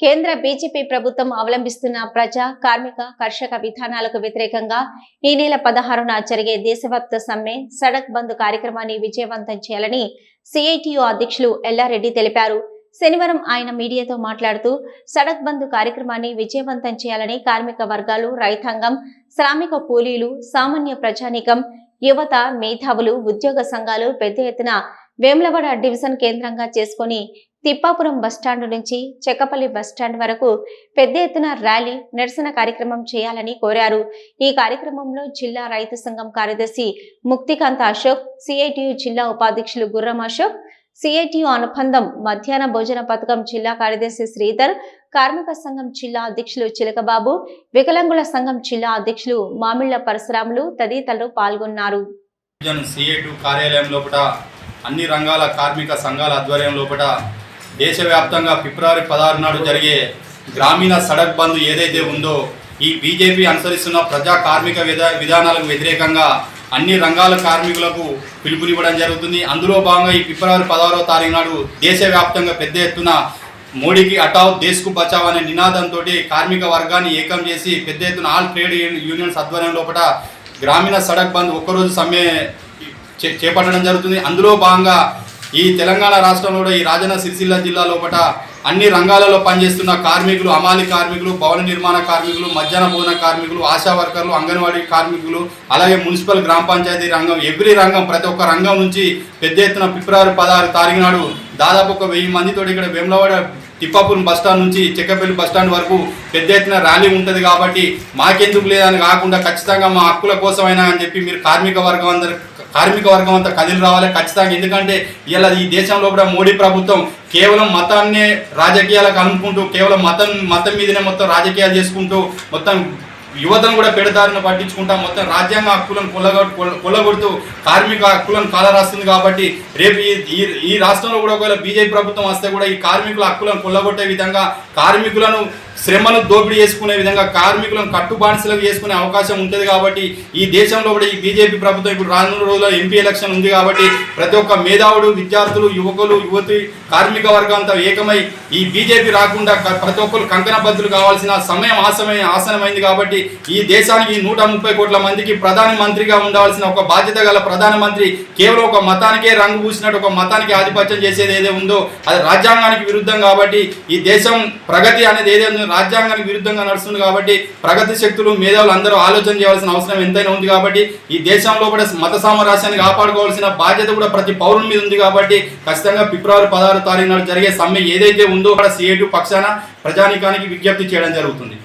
కేంద్ర బీజేపీ ప్రభుత్వం అవలంబిస్తున్న ప్రజా కార్మిక కర్షక విధానాలకు వ్యతిరేకంగా ఈ నెల పదహారున జరిగే దేశవ్యాప్త సమ్మె సడక్ బంద్ కార్యక్రమాన్ని విజయవంతం చేయాలని సిఐటియు అధ్యక్షులు ఎల్లారెడ్డి తెలిపారు. శనివారం ఆయన మీడియాతో మాట్లాడుతూ సడక్ బంద్ కార్యక్రమాన్ని విజయవంతం చేయాలని కార్మిక వర్గాలు రైతాంగం శ్రామిక కూలీలు సామాన్య ప్రజానీకం యువత మేధావులు ఉద్యోగ సంఘాలు పెద్ద ఎత్తున వేములవాడ డివిజన్ కేంద్రంగా చేసుకొని తిప్పాపురం బస్టాండ్ నుంచి చెక్కపల్లి బస్టాండ్ వరకు పెద్ద ఎత్తున ర్యాలీ నిరసన కార్యక్రమం చేయాలని కోరారు. ఈ కార్యక్రమంలో జిల్లా రైతు సంఘం కార్యదర్శి ముక్తికాంత్ అశోక్ సిఐటియు జిల్లా ఉపాధ్యక్షులు గుర్రం అశోక్ సిఐటియు అనుబంధం మధ్యాహ్న భోజన పథకం జిల్లా కార్యదర్శి శ్రీధర్ కార్మిక సంఘం జిల్లా అధ్యక్షులు చిలకబాబు వికలాంగుల సంఘం జిల్లా అధ్యక్షులు మామిళ్ళ పరశురాములు తదితరులు పాల్గొన్నారు. కార్యాలయం లోపల అన్ని రంగాల కార్మిక సంఘాల ఆధ్వర్యం లోపల దేశవ్యాప్తంగా ఫిబ్రవరి పదహారు నాడు జరిగే గ్రామీణ సడక్ బంద్ ఏదైతే ఉందో ఈ బీజేపీ అనుసరిస్తున్న ప్రజా కార్మిక విధా విధానాలకు వ్యతిరేకంగా అన్ని రంగాల కార్మికులకు పిలుపునివ్వడం జరుగుతుంది. అందులో భాగంగా ఈ ఫిబ్రవరి పదహారవ తారీఖు నాడు దేశవ్యాప్తంగా పెద్ద ఎత్తున మోడీకి అటావ్ దేశ్కు బచావ్ అనే నినాదంతో కార్మిక వర్గాన్ని ఏకం చేసి పెద్ద ఎత్తున ఆల్ ట్రేడ్ యూనియన్స్ ఆధ్వర్యం లోపల గ్రామీణ సడక్ బంద్ ఒక్కరోజు సమ్మె చే- చేపట్టడం జరుగుతుంది. అందులో భాగంగా ఈ తెలంగాణ రాష్ట్రంలో ఈ రాజన్న సిరిసిల్ల జిల్లా లోపల అన్ని రంగాలలో పనిచేస్తున్న కార్మికులు అమాలి కార్మికులు భవన నిర్మాణ కార్మికులు మధ్యాహ్న భోజన కార్మికులు ఆశా వర్కర్లు అంగన్వాడీ కార్మికులు అలాగే మున్సిపల్ గ్రామ పంచాయతీ రంగం ఎవ్రీ రంగం ప్రతి ఒక్క రంగం నుంచి పెద్ద ఎత్తున ఫిబ్రవరి పదహారు తారీఖు నాడు దాదాపు ఒక వెయ్యి మందితో ఇక్కడ వేములవాడ తిప్పాపురం బస్ స్టాండ్ నుంచి చెక్కపల్లి బస్ స్టాండ్ వరకు పెద్ద ఎత్తున ర్యాలీ ఉంటుంది కాబట్టి మాకెందుకు లేదని కాకుండా ఖచ్చితంగా మా హక్కుల కోసమైనా అని చెప్పి మీరు కార్మిక వర్గం అందరు కార్మిక వర్గం అంతా కదిలి రావాలి ఖచ్చితంగా. ఎందుకంటే ఇలా ఈ దేశంలో కూడా మోడీ ప్రభుత్వం కేవలం మతాన్నే రాజకీయాలకు అనుకుంటూ కేవలం మతం మతం మీదనే మొత్తం రాజకీయాలు చేసుకుంటూ మొత్తం యువతను కూడా పెడతారని పట్టించుకుంటా మొత్తం రాజ్యాంగ హక్కులను కొల్లగొట్టు కొల్ల- కొల్లగొడుతూ కార్మిక హక్కులను కాలరాస్తుంది కాబట్టి రేపు ఈ ఈ- ఈ రాష్ట్రంలో కూడా ఒకవేళ బీజేపీ ప్రభుత్వం వస్తే కూడా ఈ కార్మికుల హక్కులను కొల్లగొట్టే విధంగా కార్మికులను శ్రమను దోపిడీ చేసుకునే విధంగా కార్మికులను కట్టుబానిసలకు చేసుకునే అవకాశం ఉంటుంది కాబట్టి ఈ దేశంలో కూడా ఈ బీజేపీ ప్రభుత్వం ఇప్పుడు రానున్న రోజుల్లో ఎంపీ ఎలక్షన్ ఉంది కాబట్టి ప్రతి ఒక్క మేధావుడు విద్యార్థులు యువకులు యువతి కార్మిక వర్గం అంతా ఏకమై ఈ బీజేపీ రాకుండా ప్రతి ఒక్కరు కంకణబద్ధులు కావాల్సిన సమయం ఆసమయ ఆసనమైంది కాబట్టి ఈ దేశానికి నూట ముప్పై కోట్ల మందికి ప్రధాన మంత్రిగా ఉండాల్సిన ఒక బాధ్యత గల ప్రధానమంత్రి కేవలం ఒక మతానికే రంగు పూసినట్టు ఒక మతానికి ఆధిపత్యం చేసేది ఏదే ఉందో అది రాజ్యాంగానికి విరుద్ధం కాబట్టి ఈ దేశం ప్రగతి అనేది ఏదే రాజ్యాంగానికి విరుద్ధంగా నడుస్తుంది కాబట్టి ప్రగతి శక్తులు మేధావులు అందరూ ఆలోచన చేయాల్సిన అవసరం ఎంతైనా ఉంది కాబట్టి ఈ దేశంలో కూడా మత సామరాస్యాన్ని కాపాడుకోవాల్సిన బాధ్యత కూడా ప్రతి పౌరుల మీద ఉంది కాబట్టి ఖచ్చితంగా ఫిబ్రవరి పదహారు తారీఖు నాడు జరిగే సమ్మె ఏదైతే ఉందో అక్కడ సిఐటి పక్షాన ప్రజానికానికి విజ్ఞప్తి చేయడం జరుగుతుంది.